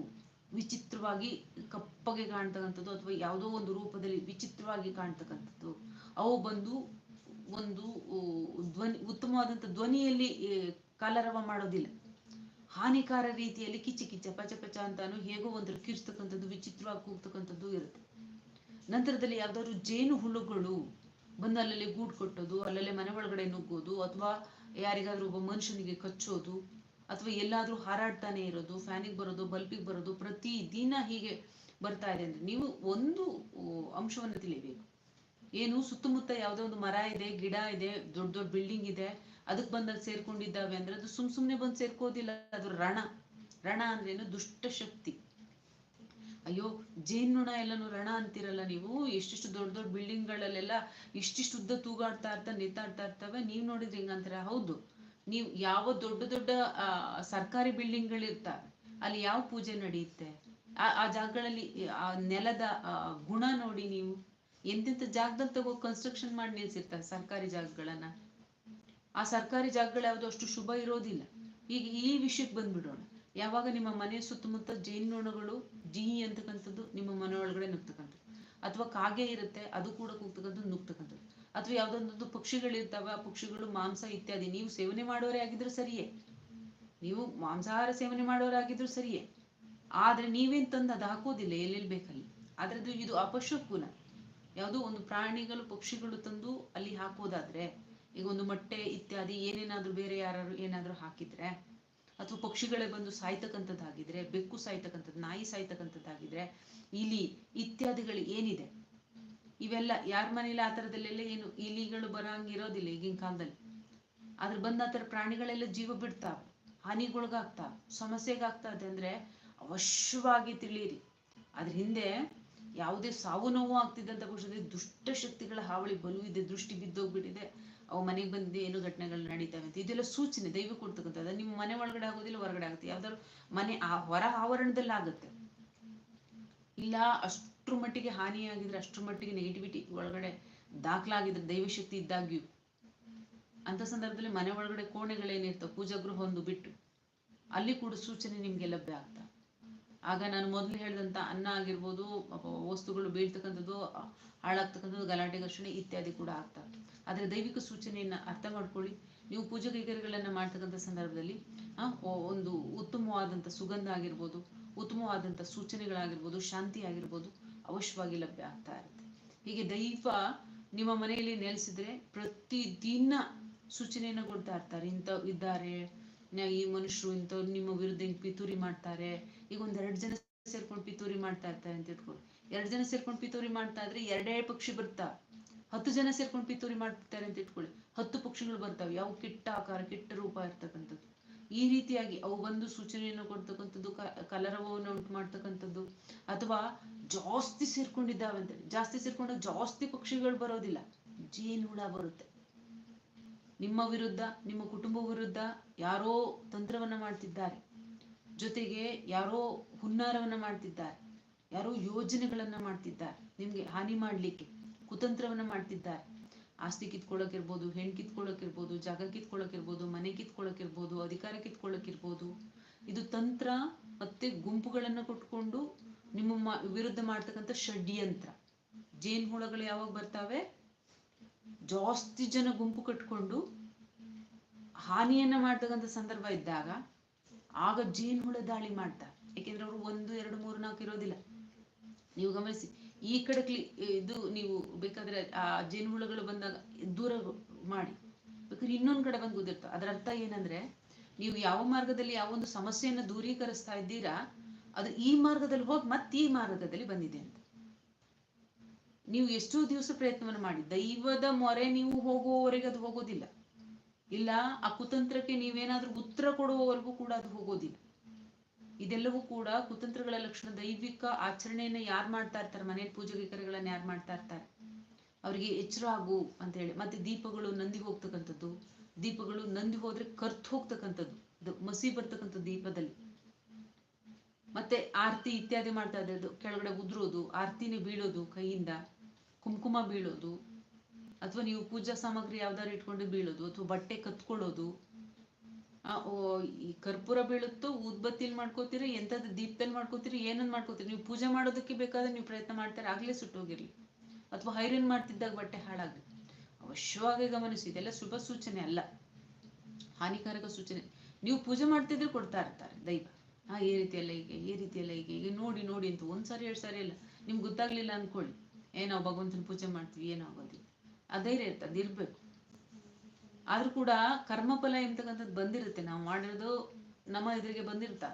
ವಿಚಿತ್ರವಾಗಿ ಕಪ್ಪಗೆ ಕಾಣ್ತಕ್ಕಂಥದ್ದು ಅಥವಾ ಯಾವುದೋ ಒಂದು ರೂಪದಲ್ಲಿ ವಿಚಿತ್ರವಾಗಿ ಕಾಣ್ತಕ್ಕಂಥದ್ದು, ಅವು ಬಂದು ಒಂದು ಧ್ವನಿ ಉತ್ತಮವಾದಂಥ ಧ್ವನಿಯಲ್ಲಿ ಕಲರವ ಮಾಡೋದಿಲ್ಲ. ಹಾನಿಕಾರ ರೀತಿಯಲ್ಲಿ ಕಿಚ್ಚ ಕಿಚ್ಚ, ಪಚ ಪಚ ಅಂತಾನು ಹೇಗೋ ಒಂದು ಕಿರ್ಸ್ತಕ್ಕಂಥದ್ದು ವಿಚಿತ್ರವಾಗಿ ಕೂಗ್ತಕ್ಕಂಥದ್ದು ಇರುತ್ತೆ. ನಂತರದಲ್ಲಿ ಯಾವ್ದಾದ್ರು ಜೇನು ಹುಳುಗಳು ಬಂದು ಅಲ್ಲಲ್ಲಿ ಗೂಡು ಕೊಟ್ಟೋದು, ಅಲ್ಲಲ್ಲೇ ಮನೆ ಒಳಗಡೆ ನುಗ್ಗೋದು, ಅಥವಾ ಯಾರಿಗಾದ್ರೂ ಒಬ್ಬ ಮನುಷ್ಯನಿಗೆ ಕಚ್ಚೋದು, ಅಥವಾ ಎಲ್ಲಾದ್ರೂ ಹಾರಾಡ್ತಾನೆ ಇರೋದು, ಫ್ಯಾನಿಗೆ ಬರೋದು, ಬಲ್ಪಿಗೆ ಬರೋದು ಪ್ರತಿ ದಿನ ಹೀಗೆ ಬರ್ತಾ ಇದೆ ಅಂದ್ರೆ ನೀವು ಒಂದು ಅಂಶವನ್ನು ತಿಳಿಬೇಕು ಏನು ಸುತ್ತಮುತ್ತ ಯಾವುದೋ ಒಂದು ಮರ ಇದೆ, ಗಿಡ ಇದೆ, ದೊಡ್ಡ ದೊಡ್ಡ ಬಿಲ್ಡಿಂಗ್ ಇದೆ ಅದಕ್ಕೆ ಬಂದಲ್ಲಿ ಸೇರ್ಕೊಂಡಿದ್ದಾವೆ ಅಂದ್ರೆ ಅದು ಸುಮ್ ಸುಮ್ನೆ ಬಂದು ಸೇರ್ಕೋದಿಲ್ಲ, ಅದು ರಣ. ರಣ ಅಂದ್ರೇನು ದುಷ್ಟ ಶಕ್ತಿ. ಅಯ್ಯೋ ಜೇನುಣ ಎಲ್ಲಾನು ರಣ ಅಂತಿರಲ್ಲ ನೀವು? ಎಷ್ಟಿಷ್ಟು ದೊಡ್ಡ ದೊಡ್ಡ ಬಿಲ್ಡಿಂಗ್ ಗಳಲ್ಲೆಲ್ಲ ಇಷ್ಟಿಷ್ಟು ಉದ್ದ ತೂಗಾಡ್ತಾ ಇರ್ತಾ ನೇತಾಡ್ತಾ ಇರ್ತವೆ. ನೀವ್ ನೋಡಿದ್ರೆ ಹಿಂಗಂತಾರೆ ಹೌದು. ನೀವು ಯಾವ ದೊಡ್ಡ ದೊಡ್ಡ ಸರ್ಕಾರಿ ಬಿಲ್ಡಿಂಗ್ ಗಳಿರ್ತಾವೆ, ಅಲ್ಲಿ ಯಾವ ಪೂಜೆ ನಡೆಯುತ್ತೆ? ಆ ಆ ಜಾಗಗಳಲ್ಲಿ, ಆ, ನೆಲದ ಗುಣ ನೋಡಿ ನೀವು. ಎಂತೆಂತ ಜಾಗದಲ್ಲಿ ತಗೋ ಕನ್ಸ್ಟ್ರಕ್ಷನ್ ಮಾಡಿ ನಿಲ್ಸಿರ್ತಾರೆ ಸರ್ಕಾರಿ ಜಾಗಗಳನ್ನ? ಆ ಸರ್ಕಾರಿ ಜಾಗಗಳು ಯಾವುದು ಅಷ್ಟು ಶುಭ ಇರೋದಿಲ್ಲ. ಈಗ ಈ ವಿಷಯಕ್ಕೆ ಬಂದ್ಬಿಡೋಣ. ಯಾವಾಗ ನಿಮ್ಮ ಮನೆ ಸುತ್ತಮುತ್ತ ಜೇನುನೊಣಗಳು ಜೀ ಅಂತಕ್ಕಂಥದ್ದು ನಿಮ್ಮ ಮನೆ ಒಳಗಡೆ ನುಗ್ತಕ್ಕಂಥದ್ದು. ಅಥವಾ ಕಾಗೆ ಇರುತ್ತೆ, ಅದು ಕೂಡ ಕೂಗ್ತಕ್ಕಂಥದ್ದು ನುಗ್ತಕ್ಕಂಥದ್ದು. ಅಥವಾ ಯಾವ್ದೊಂದೊಂದು ಪಕ್ಷಿಗಳಿರ್ತಾವ ಪಕ್ಷಿಗಳು ಮಾಂಸ ಇತ್ಯಾದಿ. ನೀವು ಸೇವನೆ ಮಾಡೋರೇ ಆಗಿದ್ರು ಸರಿಯೇ. ನೀವು ಮಾಂಸಾಹಾರ ಸೇವನೆ ಮಾಡೋರಾಗಿದ್ರು ಸರಿಯೇ. ಆದ್ರೆ ನೀವೇನ್ ತಂದು ಅದು ಹಾಕೋದಿಲ್ಲ ಎಲ್ಲೆಲ್ಲಿ ಬೇಕಲ್ಲಿ. ಆದ್ರೆ ಇದು ಅಪಶಕುನ. ಯಾವುದೋ ಒಂದು ಪ್ರಾಣಿಗಳು, ಪಕ್ಷಿಗಳು ತಂದು ಅಲ್ಲಿ ಹಾಕೋದಾದ್ರೆ, ಈಗ ಒಂದು ಮೊಟ್ಟೆ ಇತ್ಯಾದಿ ಏನೇನಾದ್ರೂ ಬೇರೆ ಯಾರು ಏನಾದ್ರೂ ಹಾಕಿದ್ರೆ, ಅಥವಾ ಪಕ್ಷಿಗಳೇ ಬಂದು ಸಾಯ್ತಕ್ಕಂಥದ್ದಾಗಿದ್ರೆ, ಬೆಕ್ಕು ಸಾಯ್ತಕ್ಕಂಥದ್ದು, ನಾಯಿ ಸಾಯ್ತಕ್ಕಂಥದ್ದಾಗಿದ್ರೆ, ಇಲಿ ಇತ್ಯಾದಿಗಳು ಏನಿದೆ? ಇವೆಲ್ಲ ಯಾರ ಮನೇಲಿ ಆ ಥರದಲ್ಲೆಲ್ಲ ಏನು ಇಲಿಗಳು ಬರಂಗಿರೋದಿಲ್ಲ ಈಗಿನ ಕಾಲದಲ್ಲಿ. ಆದ್ರೆ ಬಂದ ಆ ಥರ ಪ್ರಾಣಿಗಳೆಲ್ಲ ಜೀವ ಬಿಡ್ತಾವೆ ಹಾನಿಗೊಳಗಾಗ್ತಾವೆ ಸಮಸ್ಯೆಗಾಗ್ತದೆ ಅಂದ್ರೆ ಅವಶ್ಯವಾಗಿ ತಿಳಿಯಿರಿ. ಅದ್ರ ಹಿಂದೆ ಯಾವುದೇ ಸಾವು ನೋವು ಆಗ್ತಿದೆ ಅಂತ ದುಷ್ಟ ಶಕ್ತಿಗಳ ಹಾವಳಿ ಬಲು ಇದೆ ದೃಷ್ಟಿ ಬಿದ್ದೋಗ್ಬಿಟ್ಟಿದೆ. ಅವು ಮನೆಗೆ ಬಂದಿದೆ, ಏನು ಘಟನೆಗಳು ನಡೀತಾವೆ ಅಂತ ಇದೆಲ್ಲ ಸೂಚನೆ, ದೈವ ಕೊಡ್ತಕ್ಕಂಥದ್ದು. ನಿಮ್ಮ ಮನೆ ಒಳಗಡೆ ಆಗೋದಿಲ್ಲ, ಹೊರಗಡೆ ಆಗುತ್ತೆ. ಯಾವ್ದಾದ್ರು ಮನೆ ಆ ಹೊರ ಆವರಣದಲ್ಲಿ ಆಗುತ್ತೆ. ಇಲ್ಲ, ಅಷ್ಟ್ರ ಮಟ್ಟಿಗೆ ಹಾನಿಯಾಗಿದ್ರೆ, ಅಷ್ಟ್ರ ಮಟ್ಟಿಗೆ ನೆಗೆಟಿವಿಟಿ ಒಳಗಡೆ ದಾಖಲಾಗಿದ್ರೆ ದೈವಶಕ್ತಿ ಇದ್ದಾಗ್ಯೂ. ಅಂತ ಸಂದರ್ಭದಲ್ಲಿ ಮನೆ ಒಳಗಡೆ ಕೋಣೆಗಳೇನಿರ್ತಾವ ಪೂಜಾ ಗೃಹ ಒಂದು ಬಿಟ್ಟು, ಅಲ್ಲಿ ಕೂಡ ಸೂಚನೆ ನಿಮ್ಗೆ ಲಭ್ಯ ಆಗ್ತಾ. ಆಗ ನಾನು ಮೊದಲು ಹೇಳಿದಂಥ ಅನ್ನ ಆಗಿರ್ಬೋದು ವಸ್ತುಗಳು ಬೀಳ್ತಕ್ಕಂಥದ್ದು, ಹಾಳಾಗ್ತಕ್ಕಂಥದ್ದು, ಗಲಾಟೆ, ಘರ್ಷಣೆ ಇತ್ಯಾದಿ ಕೂಡ ಆಗ್ತಾ ಆದರೆ ದೈವಿಕ ಸೂಚನೆಯನ್ನ ಅರ್ಥ ಮಾಡ್ಕೊಳ್ಳಿ. ನೀವು ಪೂಜೆ ಕೈಗಾರಿಕೆಗಳನ್ನು ಮಾಡ್ತಕ್ಕಂಥ ಸಂದರ್ಭದಲ್ಲಿ ಒಂದು ಉತ್ತಮವಾದಂಥ ಸುಗಂಧ ಆಗಿರ್ಬೋದು ಉತ್ತಮವಾದಂಥ ಸೂಚನೆಗಳಾಗಿರ್ಬೋದು, ಶಾಂತಿ ಆಗಿರ್ಬೋದು ಅವಶ್ಯವಾಗಿ ಲಭ್ಯ ಆಗ್ತಾ ಇರುತ್ತೆ. ಹೀಗೆ ದೈವ ನಿಮ್ಮ ಮನೆಯಲ್ಲಿ ನೆಲೆಸಿದ್ರೆ ಪ್ರತಿದಿನ ಸೂಚನೆಯನ್ನ ಕೊಡ್ತಾ ಇರ್ತಾರೆ. ಇಂಥ ಇದ್ದಾರೆ ಈ ಮನುಷ್ಯರು ಇಂಥವ್ರು ನಿಮ್ಮ ವಿರುದ್ಧ ಪಿತೂರಿ ಮಾಡ್ತಾರೆ ಈಗ ಒಂದ್ ಎರಡ್ ಜನ ಸೇರ್ಕೊಂಡು ಪಿತೂರಿ ಮಾಡ್ತಾ ಇರ್ತಾರೆ ಅಂತ ಇಟ್ಕೊಳ್ಳಿ ಎರಡ್ ಜನ ಸೇರ್ಕೊಂಡು ಪಿತೂರಿ ಮಾಡ್ತಾ ಇದ್ರೆ ಎರಡೇ ಪಕ್ಷಿ ಬರ್ತಾ. ಹತ್ತು ಜನ ಸೇರ್ಕೊಂಡು ಪಿತೂರಿ ಮಾಡ್ತಾರೆ ಅಂತ ಇಟ್ಕೊಳ್ಳಿ. ಹತ್ತು ಪಕ್ಷಿಗಳು ಬರ್ತಾವೆ. ಯಾವ ಕೆಟ್ಟ ಆಕಾರ, ಕೆಟ್ಟ ರೂಪ ಇರ್ತಕ್ಕಂಥದ್ದು. ಈ ರೀತಿಯಾಗಿ ಅವು ಬಂದು ಸೂಚನೆಯನ್ನು ಕೊಡ್ತಕ್ಕಂಥದ್ದು ಕಲರವವನ್ನು ಉಂಟು ಮಾಡ್ತಕ್ಕಂಥದ್ದು. ಅಥವಾ ಜಾಸ್ತಿ ಸೇರ್ಕೊಂಡಿದ್ದಾವೆ ಅಂತ ಜಾಸ್ತಿ ಸೇರ್ಕೊಂಡಾಗ ಜಾಸ್ತಿ ಪಕ್ಷಿಗಳು ಬರೋದಿಲ್ಲ. ಜೇನುಹುಳ ಬರುತ್ತೆ. ನಿಮ್ಮ ವಿರುದ್ಧ, ನಿಮ್ಮ ಕುಟುಂಬ ವಿರುದ್ಧ ಯಾರೋ ತಂತ್ರವನ್ನ ಮಾಡ್ತಿದ್ದಾರೆ. ಜೊತೆಗೆ ಯಾರೋ ಹುನ್ನಾರವನ್ನ ಮಾಡ್ತಿದ್ದಾರೆ, ಯಾರೋ ಯೋಜನೆಗಳನ್ನ ಮಾಡ್ತಿದ್ದಾರೆ, ನಿಮ್ಗೆ ಹಾನಿ ಮಾಡ್ಲಿಕ್ಕೆ ಕುತಂತ್ರವನ್ನ ಮಾಡ್ತಿದ್ದಾರೆ. ಆಸ್ತಿ ಕಿತ್ಕೊಳ್ಳೋಕಿರ್ಬೋದು ಹೆಣ್ ಕಿತ್ಕೊಳ್ಳೋಕಿರ್ಬೋದು ಜಾಗ ಕಿತ್ಕೊಳ್ಳೋಕಿರ್ಬೋದು ಮನೆ ಕಿತ್ಕೊಳ್ಳೋಕಿರ್ಬೋದು ಅಧಿಕಾರ ಕಿತ್ಕೊಳ್ಳೋಕಿರ್ಬೋದು ಇದು ತಂತ್ರ ಮತ್ತೆ ಗುಂಪುಗಳನ್ನ ಕೊಟ್ಕೊಂಡು ನಿಮ್ಮ ವಿರುದ್ಧ ಮಾಡ್ತಕ್ಕಂಥ ಷಡ್ಯಂತ್ರ. ಜೇನುಹುಳಗಳು ಯಾವಾಗ ಬರ್ತಾವೆ? ಜಾಸ್ತಿ ಜನ ಗುಂಪು ಕಟ್ಕೊಂಡು ಹಾನಿಯನ್ನ ಮಾಡ್ತಕ್ಕಂಥ ಸಂದರ್ಭ ಇದ್ದಾಗ ಆಗ ಜೇನುಹುಳ ದಾಳಿ ಮಾಡ್ತಾರೆ ಯಾಕೆಂದ್ರೆ ಅವರು ಒಂದು, ಎರಡು, ಮೂರು, ನಾಲ್ಕು ಇರೋದಿಲ್ಲ. ನೀವು ಗಮನಿಸಿ, ಈ ಕಡೆ ಇದು ನೀವು ಬೇಕಾದ್ರೆ ಆ ಜೇನುಹುಳಗಳು ಬಂದಾಗ ದೂರ ಮಾಡಿ. ಬೇಕಾದ್ರೆ ಇನ್ನೊಂದು ಕಡೆ ಬಂದು ಗುದ್ದಿರ್ತಾವೆ ಅದರ ಅರ್ಥ ಏನಂದ್ರೆ, ನೀವು ಯಾವ ಮಾರ್ಗದಲ್ಲಿ ಯಾವ ಒಂದು ಸಮಸ್ಯೆಯನ್ನು ದೂರೀಕರಿಸ್ತಾ ಇದ್ದೀರಾ, ಅದು ಈ ಮಾರ್ಗದಲ್ಲಿ ಹೋಗಿ ಮತ್ತೆ ಈ ಮಾರ್ಗದಲ್ಲಿ ಬಂದಿದೆ ಅಂತ. ನೀವು ಎಷ್ಟೋ ದಿವಸ ಪ್ರಯತ್ನವನ್ನು ಮಾಡಿ. ದೈವದ ಮೊರೆ ನೀವು ಹೋಗುವವರೆಗೆ ಅದು ಹೋಗೋದಿಲ್ಲ. ಇಲ್ಲ, ಆ ಕುತಂತ್ರಕ್ಕೆ ನೀವೇನಾದ್ರೂ ಉತ್ತರ ಕೊಡುವವರೆಗೂ ಕೂಡ ಅದು ಹೋಗೋದಿಲ್ಲ. ಇದೆಲ್ಲವೂ ಕೂಡ ಕುತಂತ್ರಗಳ ಲಕ್ಷಣ, ದೈವಿಕ ಆಚರಣೆಯನ್ನ ಯಾರು ಮಾಡ್ತಾ ಇರ್ತಾರೆ ಮನೆ ಪೂಜೆ ಕರೆಗಳನ್ನ ಯಾರು ಮಾಡ್ತಾ ಇರ್ತಾರೆ? ಅವರಿಗೆ ಎಚ್ಚರ ಆಗು ಅಂತ ಹೇಳಿ. ಮತ್ತೆ ದೀಪಗಳು ನಂದಿ ಹೋಗ್ತಕ್ಕಂಥದ್ದು, ದೀಪಗಳು ನಂದಿ ಹೋದ್ರೆ ಕರ್ತ್ ಹೋಗ್ತಕ್ಕಂಥದ್ದು ಮಸಿ ಬರ್ತಕ್ಕಂಥದ್ದು ದೀಪದಲ್ಲಿ. ಮತ್ತೆ ಆರತಿ ಇತ್ಯಾದಿ ಮಾಡ್ತಾ ಇದ್ದದ್ದು ಕೆಳಗಡೆ ಉದುರೋದು, ಆರತಿನೇ ಬೀಳೋದು ಕೈಯಿಂದ, ಕುಂಕುಮ ಬೀಳೋದು ಅಥವಾ ನೀವು ಪೂಜಾ ಸಾಮಗ್ರಿ ಯಾವ್ದಾದ್ರು ಇಟ್ಕೊಂಡು ಬೀಳೋದು ಅಥವಾ ಬಟ್ಟೆ ಕತ್ಕೊಳ್ಳೋದು ಆ, ಈ ಕರ್ಪೂರ ಬೀಳುತ್ತೋ ಉದ್ಬತ್ತಿಲಿ ಮಾಡ್ಕೋತೀರಿ ಎಂಥದ್ದು ದೀಪದಲ್ಲಿ ಮಾಡ್ಕೋತೀರಿ ಏನನ್ನ ಮಾಡ್ಕೋತೀರಿ? ನೀವು ಪೂಜೆ ಮಾಡೋದಕ್ಕೆ ಬೇಕಾದ್ರೆ ನೀವು ಪ್ರಯತ್ನ ಮಾಡ್ತಾರೆ ಆಗ್ಲೇ ಸುಟ್ಟೋಗಿರ್ಲಿ. ಅಥವಾ ಹೈರನ್ ಮಾಡ್ತಿದ್ದಾಗ ಬಟ್ಟೆ ಹಾಳಾಗ್ಲಿ. ಅವಶ್ಯವಾಗಿ ಗಮನಿಸಿ ಇದೆಲ್ಲ ಶುಭ ಸೂಚನೆ ಅಲ್ಲ. ಹಾನಿಕಾರಕ ಸೂಚನೆ. ನೀವು ಪೂಜೆ ಮಾಡ್ತಿದ್ರೆ ಕೊಡ್ತಾ ಇರ್ತಾರೆ ದೈವ. ಹಾ ಈ ರೀತಿಯಲ್ಲ ಹೀಗೆ ಈ ರೀತಿಯಲ್ಲ ಹೀಗೆ ಈಗ ನೋಡಿ ನೋಡಿ ಅಂತ ಒಂದ್ಸಾರಿ ಎರಡು ಸಾರಿ ಅಲ್ಲ ನಿಮ್ಗೆ ಗೊತ್ತಾಗ್ಲಿಲ್ಲ ಅನ್ಕೊಳ್ಳಿ. ಏನೋ ಭಗವಂತನ ಪೂಜೆ ಮಾಡ್ತೀವಿ ಏನೋ ಆಗೋದಿಲ್ಲ. ಆ ಧೈರ್ಯ ಇರ್ತದೆ ಇರ್ಬೇಕು. ಆದ್ರೂ ಕೂಡ ಕರ್ಮಫಲ ಎಂತಕ್ಕಂಥದ್ದು ಬಂದಿರುತ್ತೆ, ನಾವು ಮಾಡಿರೋದು ನಮ್ಮ ಎದುರಿಗೆ ಬಂದಿರ್ತ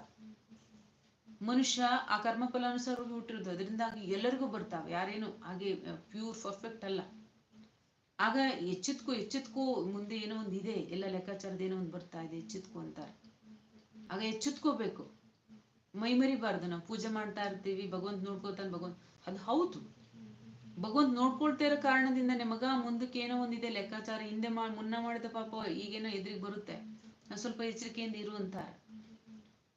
ಮನುಷ್ಯ ಆ ಕರ್ಮಫಲ ಅನುಸಾರ ಹುಟ್ಟಿರೋದು, ಅದರಿಂದಾಗಿ ಎಲ್ಲರಿಗೂ ಬರ್ತಾವೆ, ಯಾರೇನು, ಹಾಗೆ ಪ್ಯೂರ್ ಪರ್ಫೆಕ್ಟ್ ಅಲ್ಲ. ಆಗ ಎಚ್ಚೆತ್ಕೋ ಎಚ್ಚೆತ್ಕೋ, ಮುಂದೆ ಏನೋ ಒಂದು ಇದೆ, ಎಲ್ಲ ಲೆಕ್ಕಾಚಾರದ ಏನೋ ಒಂದು ಬರ್ತಾ ಇದೆ, ಎಚ್ಚೆತ್ಕೋ ಅಂತಾರೆ ಆಗ ಎಚ್ಚೆತ್ಕೋಬೇಕು. ಮೈ ಮರಿಬಾರ್ದು ನಾವು ಪೂಜೆ ಮಾಡ್ತಾ ಇರ್ತೀವಿ, ಭಗವಂತ ನೋಡ್ಕೋತಾನೆ ಭಗವಂತ, ಅದು ಹೌದು. ಭಗವಂತ ನೋಡ್ಕೊಳ್ತಾ ಇರೋ ಕಾರಣದಿಂದ ನಿಮಗ ಮುಂದಕ್ಕೆ ಏನೋ ಒಂದಿದೆ ಲೆಕ್ಕಾಚಾರ, ಹಿಂದೆ ಮಾ, ಮುನ್ನ ಮಾಡಿದ ಪಾಪ ಈಗೇನೋ ಎದುರಿಗೆ ಬರುತ್ತೆ. ಸ್ವಲ್ಪ ಎಚ್ಚರಿಕೆಯಿಂದ ಇರು ಅಂತಾರೆ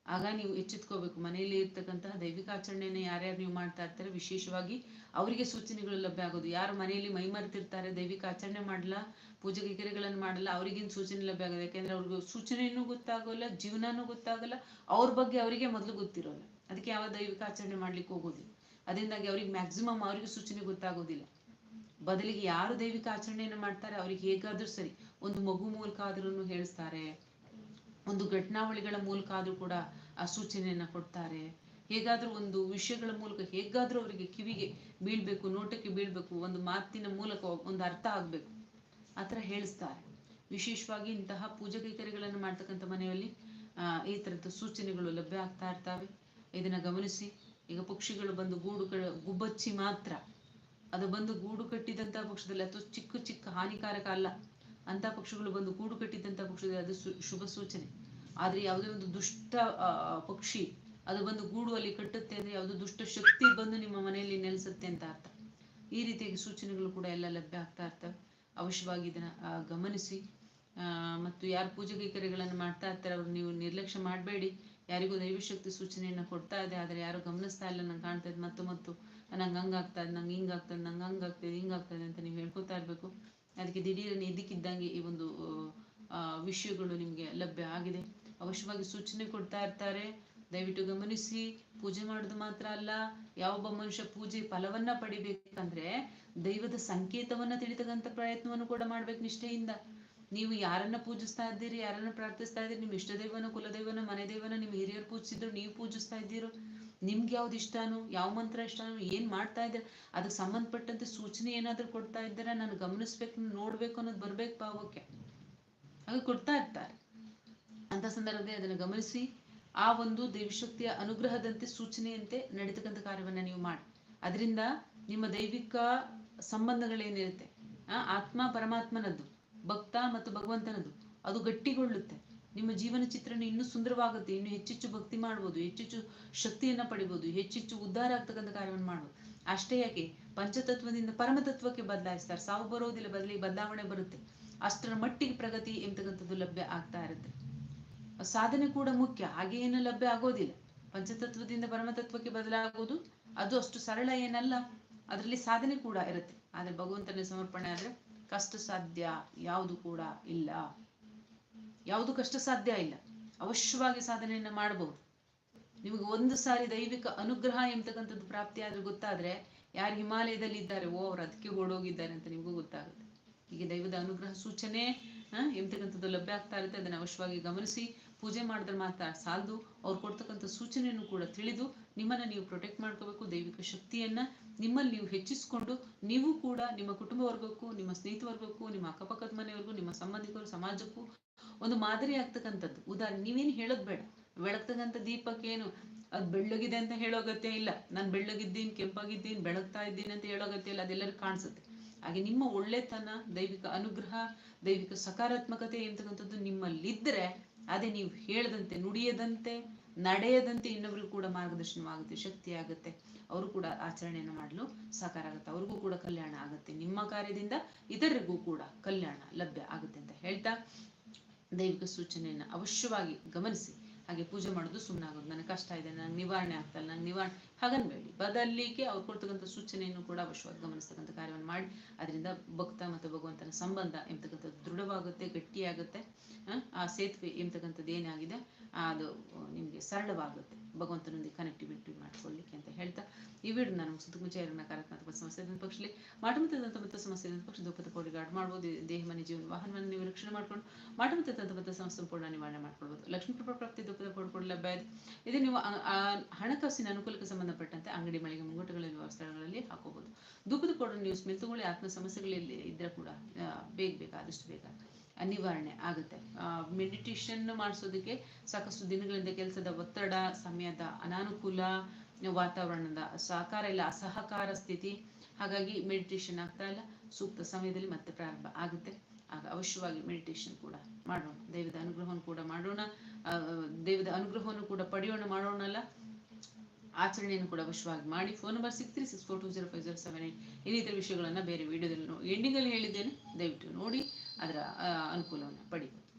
ಆಗ ನೀವು ಎಚ್ಚೆತ್ಕೋಬೇಕು. ಮನೆಯಲ್ಲಿ ಇರ್ತಕ್ಕಂತಹ ದೈವಿಕ ಆಚರಣೆಯನ್ನ ಯಾರ್ಯಾರು ನೀವು ಮಾಡ್ತಾ ಇರ್ತಾರೆ ವಿಶೇಷವಾಗಿ ಅವರಿಗೆ ಸೂಚನೆಗಳು ಲಭ್ಯ ಆಗೋದು. ಯಾರು ಮನೆಯಲ್ಲಿ ಮೈ ಮರೆತಿರ್ತಾರೆ, ದೈವಿಕ ಆಚರಣೆ ಮಾಡಲ್ಲ ಪೂಜೆ ಕೈಕರ್ಯಗಳನ್ನು ಮಾಡಲ್ಲ ಅವ್ರಿಗೇನು ಸೂಚನೆ ಲಭ್ಯ ಆಗೋದು? ಯಾಕೆಂದ್ರೆ ಅವ್ರಿಗೂ ಸೂಚನೆಯೂ ಗೊತ್ತಾಗೋಲ್ಲ, ಜೀವನನೂ ಗೊತ್ತಾಗಲ್ಲ, ಅವ್ರ ಬಗ್ಗೆ ಅವರಿಗೆ ಮೊದಲು ಗೊತ್ತಿರೋಲ್ಲ. ಅದಕ್ಕೆ ಯಾವ ದೈವಿಕ ಆಚರಣೆ ಮಾಡ್ಲಿಕ್ಕೆ ಹೋಗೋದಿಲ್ಲ ಅದರಿಂದಾಗಿ ಅವ್ರಿಗೆ ಮ್ಯಾಕ್ಸಿಮಮ್ ಅವ್ರಿಗೆ ಸೂಚನೆ ಗೊತ್ತಾಗೋದಿಲ್ಲ. ಬದಲಿಗೆ ಯಾರು ದೈವಿಕ ಆಚರಣೆಯನ್ನು ಮಾಡ್ತಾರೆ, ಅವ್ರಿಗೆ ಹೇಗಾದ್ರೂ ಸರಿ, ಒಂದು ಮಗು ಮೂಲಕ ಆದ್ರೂ ಹೇಳಿಸ್ತಾರೆ, ಒಂದು ಘಟನಾವಳಿಗಳ ಮೂಲಕ ಆದ್ರೂ ಕೂಡ ಆ ಸೂಚನೆಯನ್ನ ಕೊಡ್ತಾರೆ. ಹೇಗಾದ್ರೂ ಒಂದು ವಿಷಯಗಳ ಮೂಲಕ ಹೇಗಾದ್ರೂ ಅವರಿಗೆ ಕಿವಿಗೆ ಬೀಳ್ಬೇಕು, ನೋಟಕ್ಕೆ ಬೀಳ್ಬೇಕು, ಒಂದು ಮಾತಿನ ಮೂಲಕ ಒಂದು ಅರ್ಥ ಆಗ್ಬೇಕು. ಆತರ ಹೇಳಿಸ್ತಾರೆ. ವಿಶೇಷವಾಗಿ ಇಂತಹ ಪೂಜಾ ಕೈಕರ್ಯಗಳನ್ನು ಮಾಡ್ತಕ್ಕಂಥ ಮನೆಯಲ್ಲಿ ಈ ತರದ ಸೂಚನೆಗಳು ಲಭ್ಯ ಆಗ್ತಾ ಇರ್ತವೆ. ಇದನ್ನ ಗಮನಿಸಿ. ಈಗ ಪಕ್ಷಿಗಳು ಬಂದು ಗೂಡು ಕ- ಗುಬ್ಬಚ್ಚಿ ಮಾತ್ರ. ಅದು ಬಂದು ಗೂಡು ಕಟ್ಟಿದಂತ ಪಕ್ಷದಲ್ಲಿ ಅಥವಾ ಚಿಕ್ಕ ಚಿಕ್ಕ ಹಾನಿಕಾರಕ ಅಲ್ಲ. ಅಂತ ಪಕ್ಷಿಗಳು ಬಂದು ಗೂಡು ಕಟ್ಟಿದಂತ ಪಕ್ಷದಲ್ಲಿ ಅದು ಶುಭ ಸೂಚನೆ. ಆದ್ರೆ ಯಾವುದೇ ಒಂದು ದುಷ್ಟ ಪಕ್ಷಿ ಅದು ಬಂದು ಗೂಡು ಅಲ್ಲಿ ಕಟ್ಟುತ್ತೆ ಅಂದ್ರೆ ಯಾವುದು ದುಷ್ಟ ಶಕ್ತಿ ಬಂದು ನಿಮ್ಮ ಮನೆಯಲ್ಲಿ ನೆಲೆಸುತ್ತೆ ಅಂತ ಅರ್ಥ. ಈ ರೀತಿಯಾಗಿ ಸೂಚನೆಗಳು ಕೂಡ ಎಲ್ಲ ಲಭ್ಯ ಆಗ್ತಾ ಇರ್ತವೆ ಅವಶ್ಯವಾಗಿ ಇದನ್ನ ಗಮನಿಸಿ. ಮತ್ತು ಯಾರು ಪೂಜೆ ಕೈಕರ್ಯಗಳನ್ನು ಮಾಡ್ತಾ ಇರ್ತಾರೆ, ಅವ್ರು ನೀವು ನಿರ್ಲಕ್ಷ್ಯ ಮಾಡಬೇಡಿ. ಯಾರಿಗೂ ದೈವಶಕ್ತಿ ಸೂಚನೆಯನ್ನ ಕೊಡ್ತಾ ಇದೆ, ಆದರೆ ಯಾರು ಗಮನಿಸ್ತಾ ಇಲ್ಲ, ನಂಗೆ ಕಾಣ್ತಾ ಇದೆ ಮತ್ತು ಮತ್ತು, ನಂಗೆ ಹಂಗಾಗ್ತಾ ಇದೆ, ನಂಗೆ ಹಿಂಗಾಗ್ತದೆ ನಂಗೆ ಹಂಗಾಗ್ತದೆ ಹಿಂಗಾಗ್ತದೆ ಅಂತ ನೀವು ಹೇಳ್ಕೊತಾ ಇರಬೇಕು. ಅದಕ್ಕೆ ದಿಢೀರನೆ ಇದ್ದಕ್ಕಿದ್ದಂಗೆ ಈ ಒಂದು ವಿಷಯಗಳು ನಿಮಗೆ ಲಭ್ಯ ಆಗಿದೆ. ಅವಶ್ಯವಾಗಿ ಸೂಚನೆ ಕೊಡ್ತಾ ಇರ್ತಾರೆ. ದಯವಿಟ್ಟು ಗಮನಿಸಿ, ಪೂಜೆ ಮಾಡೋದು ಮಾತ್ರ ಅಲ್ಲ, ಯಾವೊಬ್ಬ ಮನುಷ್ಯ ಪೂಜೆ ಫಲವನ್ನ ಪಡಿಬೇಕಂದ್ರೆ ದೈವದ ಸಂಕೇತವನ್ನ ತಿಳಿತಕ್ಕಂಥ ಪ್ರಯತ್ನವನ್ನು ಕೂಡ ಮಾಡ್ಬೇಕು ನಿಷ್ಠೆಯಿಂದ. ನೀವು ಯಾರನ್ನ ಪೂಜಿಸ್ತಾ ಇದ್ದೀರಿ, ಯಾರನ್ನ ಪ್ರಾರ್ಥಿಸ್ತಾ ಇದ್ದೀರಿ, ನಿಮ್ಮ ಇಷ್ಟ ಕುಲದೇವನ ಮನೆದೇವನ ಮನೆ ದೈವನ ನಿಮ್ ಹಿರಿಯರು ಪೂಜಿಸಿದ್ರು, ನೀವು ಪೂಜಿಸ್ತಾ ಇದ್ದೀರೋ, ನಿಮ್ಗೆ ಯಾವ್ದು ಇಷ್ಟನೋ, ಯಾವ ಮಂತ್ರ ಇಷ್ಟನೋ, ಏನ್ ಮಾಡ್ತಾ ಇದ್ದೀರ, ಅದಕ್ಕೆ ಸಂಬಂಧಪಟ್ಟಂತೆ ಸೂಚನೆ ಏನಾದ್ರೂ ಕೊಡ್ತಾ ಇದ್ದೀರ, ನಾನು ಗಮನಿಸ್ಬೇಕು ನೋಡ್ಬೇಕು ಅನ್ನೋದು ಬರ್ಬೇಕು ಭಾವಕ್ಕೆ. ಹಾಗೆ ಕೊಡ್ತಾ ಇರ್ತಾರೆ. ಅಂತ ಸಂದರ್ಭದಲ್ಲಿ ಅದನ್ನು ಗಮನಿಸಿ, ಆ ಒಂದು ದೇವಿಶಕ್ತಿಯ ಅನುಗ್ರಹದಂತೆ ಸೂಚನೆಯಂತೆ ನಡೀತಕ್ಕಂಥ ಕಾರ್ಯವನ್ನ ನೀವು ಮಾಡಿ. ಅದರಿಂದ ನಿಮ್ಮ ದೈವಿಕ ಸಂಬಂಧಗಳೇನಿರುತ್ತೆ, ಆ ಆತ್ಮ ಪರಮಾತ್ಮನದ್ದು ಭಕ್ತ ಮತ್ತು ಭಗವಂತನದು. ಅದು ಗಟ್ಟಿಗೊಳ್ಳುತ್ತೆ. ನಿಮ್ಮ ಜೀವನ ಚಿತ್ರಣ ಇನ್ನೂ ಸುಂದರವಾಗುತ್ತೆ. ಇನ್ನು ಹೆಚ್ಚೆಚ್ಚು ಭಕ್ತಿ ಮಾಡ್ಬೋದು. ಹೆಚ್ಚೆಚ್ಚು ಶಕ್ತಿಯನ್ನ ಪಡಿಬೋದು. ಹೆಚ್ಚೆಚ್ಚು ಉದ್ಧಾರ ಆಗ್ತಕ್ಕಂಥ ಕಾರ್ಯವನ್ನು ಮಾಡ್ಬೋದು. ಅಷ್ಟೇ ಯಾಕೆ? ಪಂಚತತ್ವದಿಂದ ಪರಮತತ್ವಕ್ಕೆ ಬದಲಾಯಿಸ್ತಾರೆ. ಸಾವು ಬರೋದಿಲ್ಲ ಬದಲಿಗೆ ಬದಲಾವಣೆ ಬರುತ್ತೆ. ಅಷ್ಟರ ಮಟ್ಟಿಗೆ ಪ್ರಗತಿ ಎಂತಕ್ಕಂಥದ್ದು ಲಭ್ಯ ಆಗ್ತಾ ಇರುತ್ತೆ. ಸಾಧನೆ ಕೂಡ ಮುಖ್ಯ. ಹಾಗೆ ಏನು ಲಭ್ಯ ಆಗೋದಿಲ್ಲ. ಪಂಚತತ್ವದಿಂದ ಪರಮತತ್ವಕ್ಕೆ ಬದಲಾಗೋದು ಅದು ಅಷ್ಟು ಸರಳ ಏನಲ್ಲ. ಅದರಲ್ಲಿ ಸಾಧನೆ ಕೂಡ ಇರುತ್ತೆ. ಆದ್ರೆ ಭಗವಂತನ ಸಮರ್ಪಣೆ ಆದ್ರೆ ಕಷ್ಟ ಸಾಧ್ಯ ಯಾವುದು ಕೂಡ ಇಲ್ಲ. ಯಾವುದು ಕಷ್ಟ ಸಾಧ್ಯ ಇಲ್ಲ. ಅವಶ್ಯವಾಗಿ ಸಾಧನೆಯನ್ನ ಮಾಡಬಹುದು. ನಿಮಗೆ ಒಂದು ಸಾರಿ ದೈವಿಕ ಅನುಗ್ರಹ ಎಂಬತಕ್ಕಂಥದ್ದು ಪ್ರಾಪ್ತಿ ಆದ್ರೆ ಗೊತ್ತಾದ್ರೆ ಯಾರು ಹಿಮಾಲಯದಲ್ಲಿ ಇದ್ದಾರೆ ಓ ಅವ್ರು ಅದಕ್ಕೆ ಓಡೋಗಿದ್ದಾರೆ ಅಂತ ನಿಮಗೂ ಗೊತ್ತಾಗುತ್ತೆ. ಹೀಗೆ ದೈವದ ಅನುಗ್ರಹ ಸೂಚನೆ ಎಂಬತಕ್ಕಂಥದ್ದು ಲಭ್ಯ ಆಗ್ತಾ ಇರುತ್ತೆ. ಅದನ್ನು ಅವಶ್ಯವಾಗಿ ಗಮನಿಸಿ, ಪೂಜೆ ಮಾಡಿದ್ರೆ ಮಾತ್ರ ಸಾಲದು. ಅವ್ರು ಕೊಡ್ತಕ್ಕಂಥ ಸೂಚನೆಯನ್ನು ಕೂಡ ತಿಳಿದು ನಿಮ್ಮನ್ನ ನೀವು ಪ್ರೊಟೆಕ್ಟ್ ಮಾಡ್ಕೋಬೇಕು, ದೈವಿಕ ಶಕ್ತಿಯನ್ನ ನಿಮ್ಮಲ್ಲಿ ನೀವು ಹೆಚ್ಚಿಸ್ಕೊಂಡು ನೀವು ಕೂಡ ನಿಮ್ಮ ಕುಟುಂಬ ವರ್ಗಕ್ಕೂ, ನಿಮ್ಮ ಸ್ನೇಹಿತ ವರ್ಗಕ್ಕೂ, ನಿಮ್ಮ ಅಕ್ಕಪಕ್ಕದ ಮನೆಯವ್ರಿಗೂ, ನಿಮ್ಮ ಸಂಬಂಧಿಕರು, ಸಮಾಜಕ್ಕೂ ಒಂದು ಮಾದರಿ ಆಗ್ತಕ್ಕಂಥದ್ದು. ಉದಾಹರಣೆ ನೀವೇನು ಹೇಳೋದು ಬೇಡ. ಬೆಳಗ್ತಕ್ಕಂಥ ದೀಪಕ್ಕೆ ಏನು ಅದು ಬೆಳ್ಳಗಿದೆ ಅಂತ ಹೇಳೋ ಅಗತ್ಯ ಇಲ್ಲ. ನಾನು ಬೆಳ್ಳಗಿದ್ದೀನಿ, ಕೆಂಪಾಗಿದ್ದೀನಿ, ಬೆಳಗ್ತಾ ಇದ್ದೀನಿ ಅಂತ ಹೇಳೋ ಅಗತ್ಯ ಇಲ್ಲ. ಅದೆಲ್ಲರೂ ಕಾಣಿಸುತ್ತೆ. ಹಾಗೆ ನಿಮ್ಮ ಒಳ್ಳೆತನ, ದೈವಿಕ ಅನುಗ್ರಹ, ದೈವಿಕ ಸಕಾರಾತ್ಮಕತೆ ಎಂತಕ್ಕಂಥದ್ದು ನಿಮ್ಮಲ್ಲಿದ್ದರೆ ಅದೇ ನೀವು ಹೇಳದಂತೆ, ನುಡಿಯದಂತೆ ನಡೆಯದಂತೆ ಇನ್ನೊಬ್ರಿಗೂ ಕೂಡ ಮಾರ್ಗದರ್ಶನವಾಗುತ್ತೆ ಶಕ್ತಿ ಆಗುತ್ತೆ ಅವರು ಕೂಡ ಆಚರಣೆಯನ್ನು ಮಾಡಲು ಸಾಕಾರ ಆಗುತ್ತೆ. ಅವ್ರಿಗೂ ಕೂಡ ಕಲ್ಯಾಣ ಆಗುತ್ತೆ. ನಿಮ್ಮ ಕಾರ್ಯದಿಂದ ಇತರರಿಗೂ ಕೂಡ ಕಲ್ಯಾಣ ಲಭ್ಯ ಆಗುತ್ತೆ ಅಂತ ಹೇಳ್ತಾ ದೈವಿಕ ಸೂಚನೆಯನ್ನ ಅವಶ್ಯವಾಗಿ ಗಮನಿಸಿ. ಹಾಗೆ ಪೂಜೆ ಮಾಡೋದು ಸುಮ್ಮನಾಗೋದು ನನಗೆ ಕಷ್ಟ ಇದೆ ನನಗೆ ನಿವಾರಣೆ ಆಗ್ತಲ್ಲ ನಂಗೆ ನಿವಾರಣೆ ಹಾಗನ್ಬೇಡಿ ಬದಲಿಗೆ ಅವ್ರು ಕೊಡ್ತಕ್ಕಂಥ ಸೂಚನೆಯನ್ನು ಕೂಡ ಅವಶ್ಯವಾಗಿ ಗಮನಿಸ್ತಕ್ಕಂಥ ಕಾರ್ಯವನ್ನು ಮಾಡಿ ಅದರಿಂದ ಭಕ್ತ ಮತ್ತು ಭಗವಂತನ ಸಂಬಂಧ ಎಂಬತಕ್ಕಂಥದ್ದು ದೃಢವಾಗುತ್ತೆ ಗಟ್ಟಿಯಾಗುತ್ತೆ. ಆ, ಸೇತುವೆ ಎಂಬತಕ್ಕಂಥದ್ದು ಏನಾಗಿದೆ ಅದು ನಿಮಗೆ ಸರಳವಾಗುತ್ತೆ. ಭಗವಂತನೊಂದಿಗೆ ಕನೆಕ್ಟಿವಿಟಿ ಮಾಡ್ಕೊಳ್ಳಿಕ್ಕೆ ಅಂತ ಹೇಳ್ತಾ ಈ ವಿಡಿಯೋ ನಾನು ಮುಗಿಸೋದಕ್ಕೆ ಮುಂಚೆ ನಕಾರಾತ್ಮಕ ಸಮಸ್ಯೆ ಪಕ್ಷದಲ್ಲಿ ಮಾಟಮತದಂತ ಮತ್ತು ಸಮಸ್ಯೆ ಪಕ್ಷ ದುಃಖದ ಪೌಡಿ ಗಾರ್ಡ್ ಮಾಡ್ಬೋದು. ದೇಹ, ಮನೆ, ಜೀವನ, ವಾಹನವನ್ನು ನೀವು ರಕ್ಷಣೆ ಮಾಡ್ಕೊಂಡು ಮಾಟಮತದಂತ ಮತ್ತು ಸಮಸ್ಯೆ ಸಂಪೂರ್ಣ ನಿವಾರಣೆ ಮಾಡ್ಕೊಳ್ಬೋದು. ಲಕ್ಷ್ಮೀ ಕೃಪಾ ಪ್ರಾಪ್ತಿ ದುಃಖದ ಪೌಡಿ ಲಭ್ಯ ಇದೆ. ನೀವು ಹಣಕಾಸಿನ ಅನುಕೂಲಕ್ಕೆ ಸಂಬಂಧಪಟ್ಟಂತೆ ಅಂಗಡಿ ಮಳಿಗೆ ಮುಂಗಟ್ಟುಗಳಿರುವ ಸ್ಥಳಗಳಲ್ಲಿ ಹಾಕೋಬಹುದು ದುಃಖದ ಪೌಡರ್ ನೀವು ಸ್ಮೆಲ್ ತಗೊಳ್ಳಿ. ಆತ್ಮ ಸಮಸ್ಯೆಗಳಲ್ಲಿ ಇದ್ರೆ ಕೂಡ ಬೇಗ ಬೇಗ, ಆದಷ್ಟು ಬೇಗ ನಿವಾರಣೆ ಆಗುತ್ತೆ. ಮೆಡಿಟೇಷನ್ ಮಾಡಿಸೋದಕ್ಕೆ ಸಾಕಷ್ಟು ದಿನಗಳಿಂದ ಕೆಲಸದ ಒತ್ತಡ, ಸಮಯದ ಅನಾನುಕೂಲ, ವಾತಾವರಣದ ಸಹಕಾರ ಇಲ್ಲ, ಅಸಹಕಾರ ಸ್ಥಿತಿ. ಹಾಗಾಗಿ ಮೆಡಿಟೇಷನ್ ಆಗ್ತಾ ಇಲ್ಲ. ಸೂಕ್ತ ಸಮಯದಲ್ಲಿ ಮತ್ತೆ ಪ್ರಾರಂಭ ಆಗುತ್ತೆ. ಆಗ ಅವಶ್ಯವಾಗಿ ಮೆಡಿಟೇಷನ್ ಕೂಡ ಮಾಡೋಣ. ದೈವದ ಅನುಗ್ರಹವನ್ನು ಕೂಡ ಮಾಡೋಣ. ದೇವದ ಅನುಗ್ರಹವನ್ನು ಕೂಡ ಪಡೆಯೋಣ, ಮಾಡೋಣ ಅಲ್ಲ. ಆಚರಣೆಯನ್ನು ಕೂಡ ಅವಶ್ಯವಾಗಿ ಮಾಡಿ. Phone number six three six four two zero five zero seven eight ಇನ್ನಿತರ ವಿಷಯಗಳನ್ನು ಬೇರೆ ವಿಡಿಯೋದಲ್ಲಿ ಎಂಡಿಂಗಲ್ಲಿ ಹೇಳಿದ್ದೇನೆ. ದಯವಿಟ್ಟು ನೋಡಿ. ಅದರ ಅನುಕೂಲವನ್ನು ಪಡಿಬೋದು.